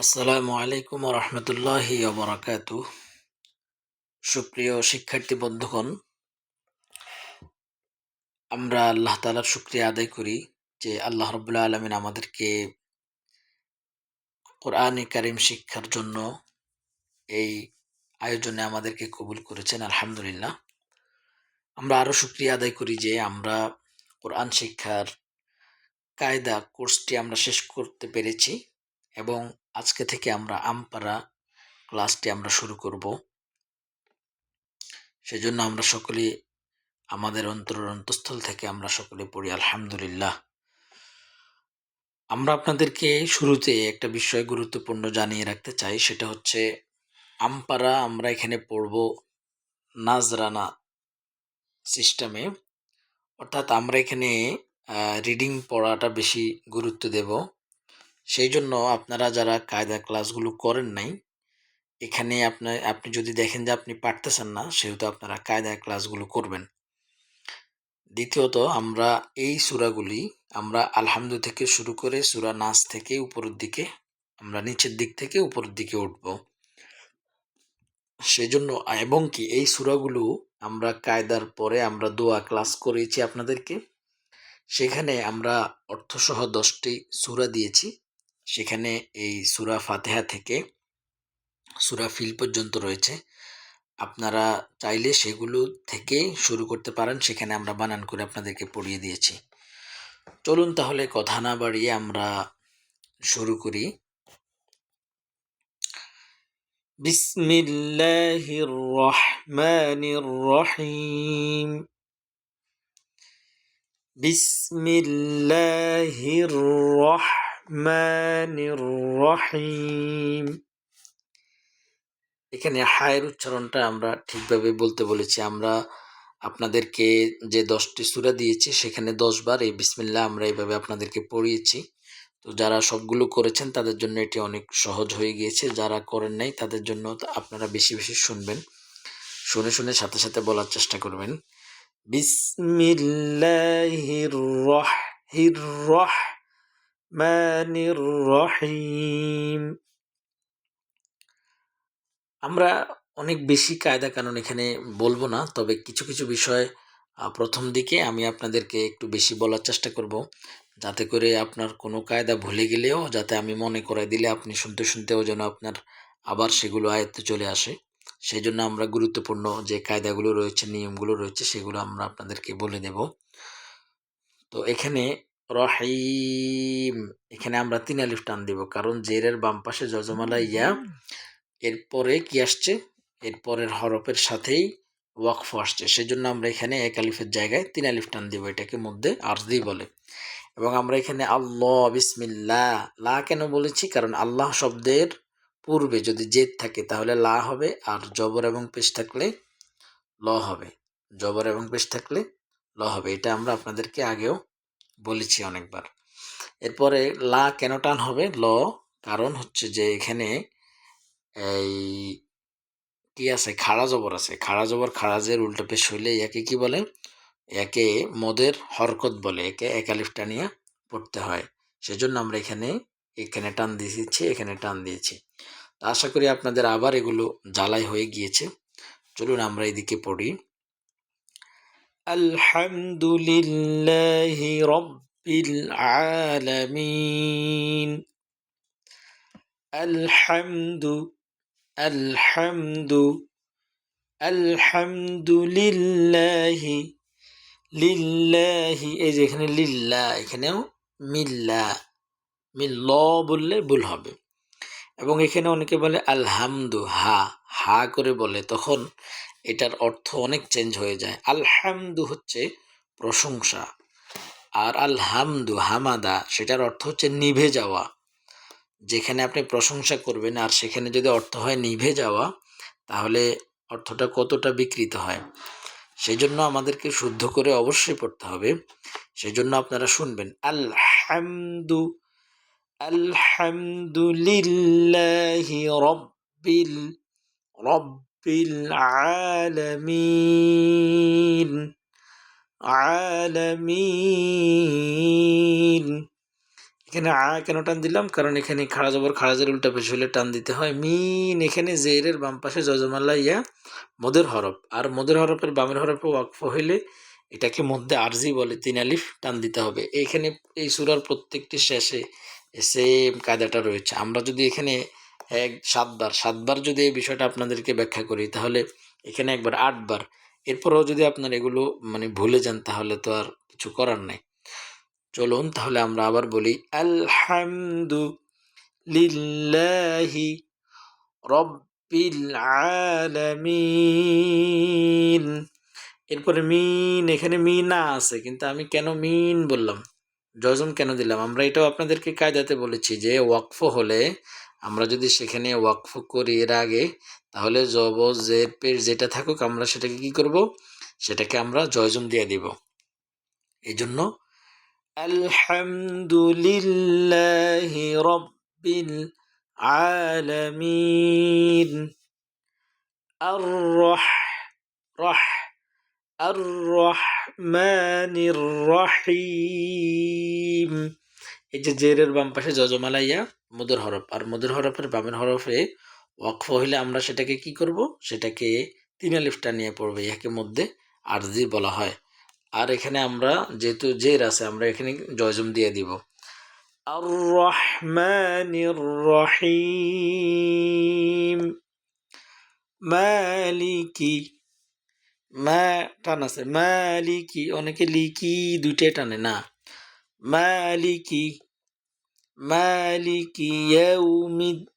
আসসালামু আলাইকুম রহমতুল্লাহি ওবরাকাত সুপ্রিয় শিক্ষার্থী বন্ধুগণ, আমরা আল্লাহ তালার শুক্রিয়া আদায় করি যে আল্লাহ রবুল্লা আলমিন আমাদেরকে কোরআন কারিম শিক্ষার জন্য এই আয়োজনে আমাদেরকে কবুল করেছেন, আলহামদুলিল্লাহ। আমরা আরও শুক্রিয়া আদায় করি যে আমরা কোরআন শিক্ষার কায়দা কোর্সটি আমরা শেষ করতে পেরেছি এবং আজকে থেকে আমরা আমপারা ক্লাসটি আমরা শুরু করব। সেজন্য আমরা সকলে, আমাদের অন্তর অন্তঃস্থল থেকে আমরা সকলে পড়ি, আলহামদুলিল্লাহ। আমরা আপনাদেরকে শুরুতে একটা বিষয় গুরুত্বপূর্ণ জানিয়ে রাখতে চাই, সেটা হচ্ছে আমপারা আমরা এখানে পড়ব নাজরানা সিস্টেমে অর্থাৎ আমরা এখানে রিডিং পড়াটা বেশি গুরুত্ব দেব। সেই জন্য আপনারা যারা কায়দা ক্লাসগুলো করেন নাই, এখানে আপনার আপনি যদি দেখেন যে আপনি পারতেছেন না, সেহেতু আপনারা কায়দায় ক্লাসগুলো করবেন। দ্বিতীয়ত, আমরা এই সুরাগুলি আমরা আলহামদু থেকে শুরু করে সুরা নাচ থেকে উপরের দিকে, আমরা নিচের দিক থেকে উপরের দিকে উঠব। সেজন্য, এবং কি এই সুরাগুলো আমরা কায়দার পরে আমরা দোয়া ক্লাস করেছি আপনাদেরকে। সেখানে আমরা অর্থসহ দশটি সুরা দিয়েছি। সেখানে এই সুরা ফাতেহা থেকে সুরা ফিল পর্যন্ত রয়েছে। আপনারা চাইলে সেগুলো থেকে শুরু করতে পারেন। সেখানে আমরা বানান করে আপনাদেরকে পড়িয়ে দিয়েছি। চলুন তাহলে কথা না বাড়িয়ে আমরা শুরু করি। বিসমিল্লাহির রহমানির রহিম। বিসমিল্লাহির রহমানির রহিম। এখানে হায়ের উচ্চারণটা আমরা ঠিকভাবে বলতে বলেছি। আমরা আপনাদেরকে যে দশটি সুরা দিয়েছি, সেখানে দশবার এই বিসমিল্লা আমরা এইভাবে আপনাদেরকে পড়িয়েছি। তো যারা সবগুলো করেছেন, তাদের জন্য এটি অনেক সহজ হয়ে গিয়েছে। যারা করেন নাই, তাদের জন্য আপনারা বেশি বেশি শুনবেন। শুনে শুনে সাথে সাথে বলার চেষ্টা করবেন। বিসমিল্লাহির রহির রহমানির রহিম। আমরা অনেক বেশি কায়দা কানুন এখানে বলব না, তবে কিছু কিছু বিষয় প্রথম দিকে আমি আপনাদেরকে একটু বেশি বলার চেষ্টা করব। যাতে করে আপনার কোনো কায়দা ভুলে গেলেও, যাতে আমি মনে করাই দিলে আপনি শুনতে, শুনতেও যেন আপনার আবার সেগুলো আয়ত্তে চলে আসে। সেই জন্য আমরা গুরুত্বপূর্ণ যে কায়দাগুলো রয়েছে, নিয়মগুলো রয়েছে, সেগুলো আমরা আপনাদেরকে বলে দেব। তো এখানে রহিম। এখানে আমরা তিন আলিফ টান দিব কারণ জেরের বাম পাশে যজমালা ইয়া। এরপরে কি আসছে? এরপরের হরফের সাথেই ওয়াকফ আসছে। সেজন্য আমরা এখানে এক আলিফের জায়গায় তিন আলিফ টান দিব এটাকে মধ্যে আর্দি বলে। এবং আমরা এখানে আল্লাহ বিসমিল্লা লা কেন বলেছি? কারণ আল্লাহ শব্দের পূর্বে যদি জেদ থাকে তাহলে লা হবে আর জবর এবং পেশ থাকলে ল হবে। জবর এবং পেশ থাকলে ল হবে। এটা আমরা আপনাদেরকে আগেও বলেছি অনেকবার। এরপরে লা কেন টান হবে? ল, কারণ হচ্ছে যে এখানে এই কি আছে? খাড়া জবর আছে। খাড়া জবর খাড়াজের উল্টো পেশ হইলে একে কি বলে? একে মদের হরকত বলে, একে একালিফ টানিয়া পড়তে হয়। সেজন্য আমরা এখানে এখানে টান দিয়েছি, এখানে টান দিয়েছি। আশা করি আপনাদের আবার এগুলো জ্বালাই হয়ে গিয়েছে। চলুন আমরা এদিকে পড়ি। আলহামদুলিল্লাহ রব্বিল আলামিন। আলহামদু আলহামদু, আলহামদুলিল্লাহি, লিল্লাহি, এই যে এখানে লিল্লা, এখানেও মিল্লা, মিল্ল বললে ভুল হবে। এবং এখানে অনেকে বলে আলহামদু, হা হা করে বলে, তখন এটার অর্থ অনেক চেঞ্জ হয়ে যায়। আলহামদু হচ্ছে প্রশংসা। আর আলহামদু হামাদা, সেটার অর্থ হচ্ছে নিভে যাওয়া। যেখানে আপনি প্রশংসা করবেন আর সেখানে যদি অর্থ হয় নিভে যাওয়া, তাহলে অর্থটা কতটা বিকৃত হয়? সেই জন্য আমাদেরকে শুদ্ধ করে অবশ্যই পড়তে হবে। সেই জন্য আপনারা শুনবেন, আলহামদু, আলহামদুলিল্লাহি রব্বিল রব্বিল আলামিন আলামিন। এখানে আ কেন টান দিলাম? কারণ এখানে খাড়া জবর খাড়াজের উল্টা পেশ হলে টান দিতে হয়। মিন, এখানে জেরের বাম পাশে জজমাল্লা ইয়া মদের হরফ। আর মদের হরফের বামের হরফে ওয়াকফ হইলে এটাকে মধ্যে আরজি বলে, তিন আলিফ টান দিতে হবে। এখানে এই সুরার প্রত্যেকটি শেষে সেম কায়দাটা রয়েছে। আমরা যদি এখানে এক সাতবার সাতবার যদি এই বিষয়টা আপনাদেরকে ব্যাখ্যা করি, তাহলে এখানে একবার আটবার। এরপরেও যদি আপনার এগুলো মানে ভুলে যান, তাহলে তো আর কিছু করার নাই। চলুন, তাহলে আমরা আবার বলি, আলহামদু লিল্লাহি রব্বিল আলামিন। এরপরে মিন, এখানে মিনা আছে, কিন্তু আমি কেন মিন বললাম? জজম কেন দিলাম? আমরা এটাও আপনাদেরকে কায়দাতে বলেছি যে ওয়াকফ হলে আমরা যদি সেখানে ওয়াকফ করি এর আগে, তাহলে জব জের পের যেটা থাকুক আমরা সেটাকে কি করব? সেটাকে আমরা জয়জম দিয়ে দিব। এই জন্য আলহামদুলিল্লাহি রব্বিল আলামিন। আর রহ রহ আর রহমানির রহিম। এই যে জেরের বাম পাশে যজমালাইয়া মধুর হরফ। আর মধুর হরফের বামের হরফে ওয়াকফ হইলে আমরা সেটাকে কি করব? সেটাকে তিন আলিফটা নিয়ে পড়বে ইহাকে মধ্যে আরজি বলা হয়। আর এখানে আমরা যেহেতু জের আছে, আমরা এখানে জয়জম দিয়ে দিব। আর রহমানির রহিম মালিকি টান আছে। মালিকি। অনেকে লিকি দুইটাই টানে, না। মালিকি। মালিকি ইয়াউমিদ্দিন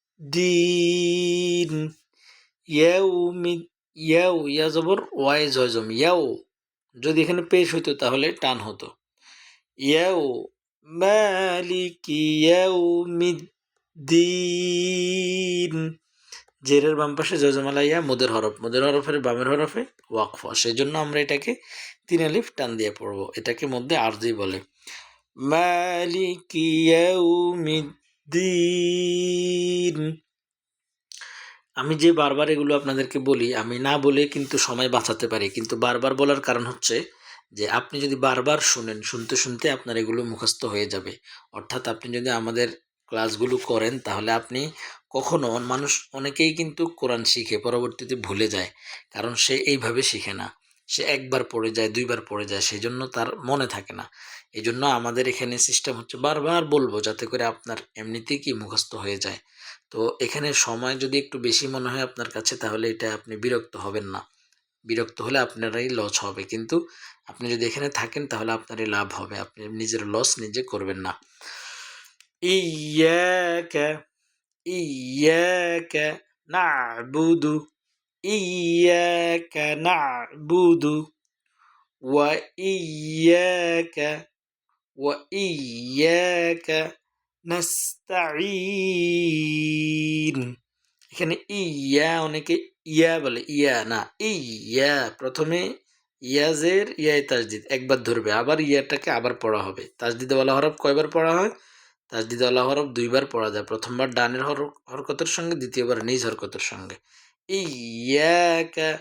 ইয়াউমিদ ইয়াউ ইয়া জবর ওয়াই জয়জম ইয়াউ যদি এখানে পেশ হইতো তাহলে টান হতো। ইয়াউ মালিকি ইয়াউমিদ্দিন জেরের বাম পাশে জজমালা ইয়া মুদের হরফ। মুদের হরফের বামের হরফে ওয়াকফ। সেই জন্য আমরা এটাকে তিন আলিফ টান দিয়ে পড়ব। এটাকে মধ্যে আরজি বলে। মালিকি ইয়াউমিদ্দিন আমি যে বারবার এগুলো আপনাদেরকে বলি, আমি না বলে কিন্তু সময় বাঁচাতে পারি। কিন্তু বারবার বলার কারণ হচ্ছে যে, আপনি যদি বারবার শুনেন, শুনতে শুনতে আপনার এগুলো মুখস্থ হয়ে যাবে। অর্থাৎ আপনি যদি আমাদের ক্লাসগুলো করেন, তাহলে আপনি কখনো মানুষ অনেকেই কিন্তু কোরআন শিখে, পরবর্তীতে ভুলে যায়। কারণ সে এইভাবে শিখে না। সে একবার পড়ে যায়, দুইবার পড়ে যায় সেই জন্য তার মনে থাকে না। এই জন্য আমাদের এখানে সিস্টেম হচ্ছে বারবার বলব যাতে করে আপনার এমনিতেই কি মুখস্থ হয়ে যায়। তো এখানে সময় যদি একটু বেশি মনে হয় আপনার কাছে, তাহলে এটা আপনি বিরক্ত হবেন না। বিরক্ত হলে আপনারাই লস হবে। কিন্তু আপনি যদি এখানে থাকেন, তাহলে আপনারই লাভ হবে। আপনি নিজের লস নিজে করবেন না। ইয়াকা ইয়াকা, নাবুদু ইয়াকা, নাবুদু, ওয়া ইয়াকা নাস্তাঈন এখানে ইয়া অনেকে ইয়া বলে, ইয়া না, ইয়া। প্রথমে ইয়াজের ইয়াই তাজদিদ, একবার ধরবে, আবার ইয়াটাকে আবার পড়া হবে। তাজদিদ ওয়ালা হরফ কয়বার পড়া হয়? তাজদিদ ওয়ালা হরফ দুইবার পড়া যায়, প্রথমবার ডানের হর, হরকতের সঙ্গে, দ্বিতীয়বার নিজ হরকতের সঙ্গে। ইয়াকা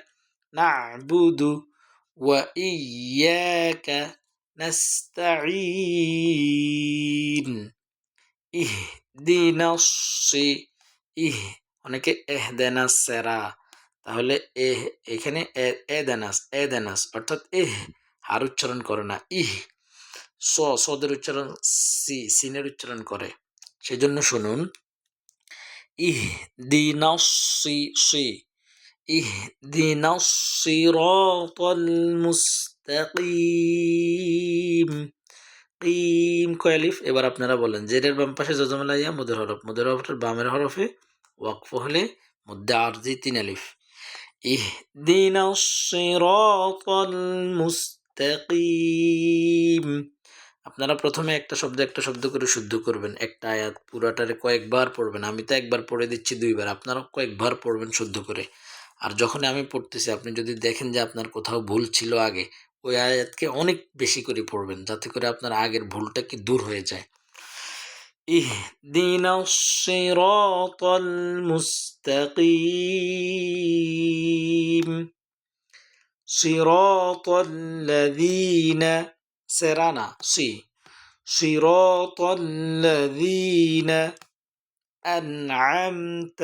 নাবুদু ওয়া ইয়াকা নাস্তাঈন। ইহদিনাসি ইহ, অনেকে এহদেনাস সেরা। তাহলে এহ, এখানে এদেনাস এদেনাস, অর্থাৎ এহ হার উচ্চারণ করে না, ইহ। স, সদের উচ্চারণ, সি, সিনের উচ্চারণ করে। সেজন্য শুনুন। ইহ দিনাসি সি ইহ দিনাসিরাতাল মুস্তাকিম। কিম কয়ালিফ এবার আপনারা বলেন জেরের বাম পাশে জজমালা ইয়া মুদের হরফ। মুদের হরফের বামের হরফে, ওয়াকফ হলে মধ্যে আরজি তিন আলিফ ইহদিনা সিরাতাল মুস্তাকিম। আপনারা প্রথমে একটা শব্দ একটা শব্দ করে শুদ্ধ করবেন। একটা আয়াত পুরাটারে কয়েকবার পড়বেন। আমি তো একবার পড়ে দিচ্ছি দুইবার। আপনারা কয়েকবার পড়বেন শুদ্ধ করে। আর যখন আমি পড়তেছি, আপনি যদি দেখেন যে আপনার কোথাও ভুল ছিল আগে ওই আয়াতকে অনেক বেশি করে পড়বেন যাতে করে আপনার আগের ভুলটা কি দূর হয়ে যায় اهدنا الصراط المستقيم صراط الذين সেরানা সি صراط الذين أنعمت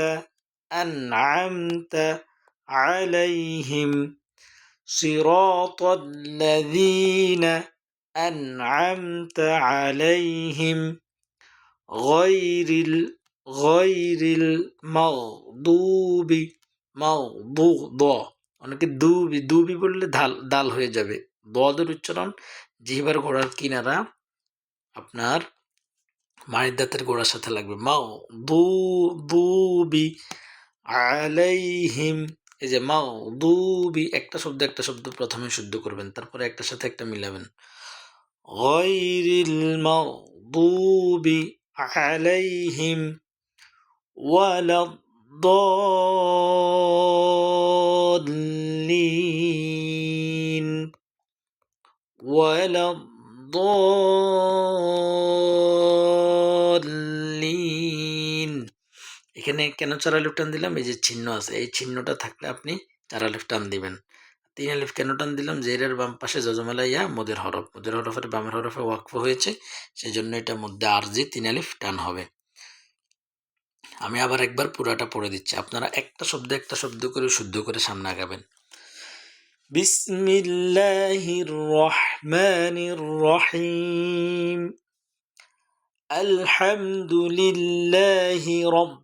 أنعمت عليهم صراط الذين أنعمت عليهم غير ال غير المغضوب مغضوب অনেকে দুবি দুবি বললে ধাল দাল হয়ে যাবে দদের উচ্চারণ জিহবার ঘোড়ার কিনারা আপনার মায়ের দাঁতের গোড়ার সাথে লাগবে মাও দু দুবি আলাইহিম এই যে মাও দুবি একটা শব্দ একটা শব্দ প্রথমে শুদ্ধ করবেন তারপরে একটার সাথে একটা মিলাবেন গয়রিল মাগদুবি আলাইহিম ওয়ালা الضالين ولا الضالين এখানে কেন চার আলিফ টান দিলাম? এই যে চিহ্ন আছে। এই চিহ্নটা থাকলে আপনি চার আলিফ টান দিবেন। তিন আলিফ কেন টান দিলাম? জেরের বাম পাশে যজমালা ইয়া, মোদের হরফ। মোদের হরফের বামের হরফে ওয়াকফ হয়েছে। সেই জন্য এটা মধ্যে আরজি তিন আলিফ টান হবে। আমি আবার একবার পুরাটা পড়ে দিচ্ছি। আপনারা একটা শব্দ একটা শব্দ করে শুদ্ধ করে সামনে আগাবেন। বিসমিল্লাহির রহমানির রহিম। আলহামদুলিল্লাহি রব্বিল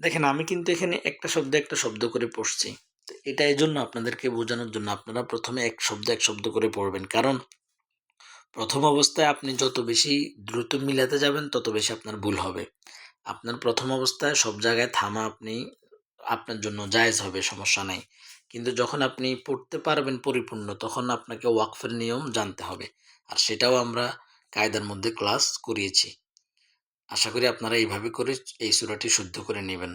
দেখেন, আমি কিন্তু এখানে একটা শব্দ একটা শব্দ করে পড়ছি। তো এটা এই জন্য আপনাদেরকে বোঝানোর জন্য আপনারা প্রথমে এক শব্দ এক শব্দ করে পড়বেন। কারণ প্রথম অবস্থায় আপনি যত বেশি দ্রুত মিলাতে যাবেন, তত বেশি আপনার ভুল হবে। আপনার প্রথম অবস্থায় সব জায়গায় থামা আপনি, আপনার জন্য জায়েজ হবে, সমস্যা নাই। কিন্তু যখন আপনি পড়তে পারবেন পরিপূর্ণ, তখন আপনাকে ওয়াকফের নিয়ম জানতে হবে। আর সেটাও আমরা কায়দার মধ্যে ক্লাস করিয়েছি। আশা করি আপনারা এইভাবে করে এই সুরাটি শুদ্ধ করে নেবেন।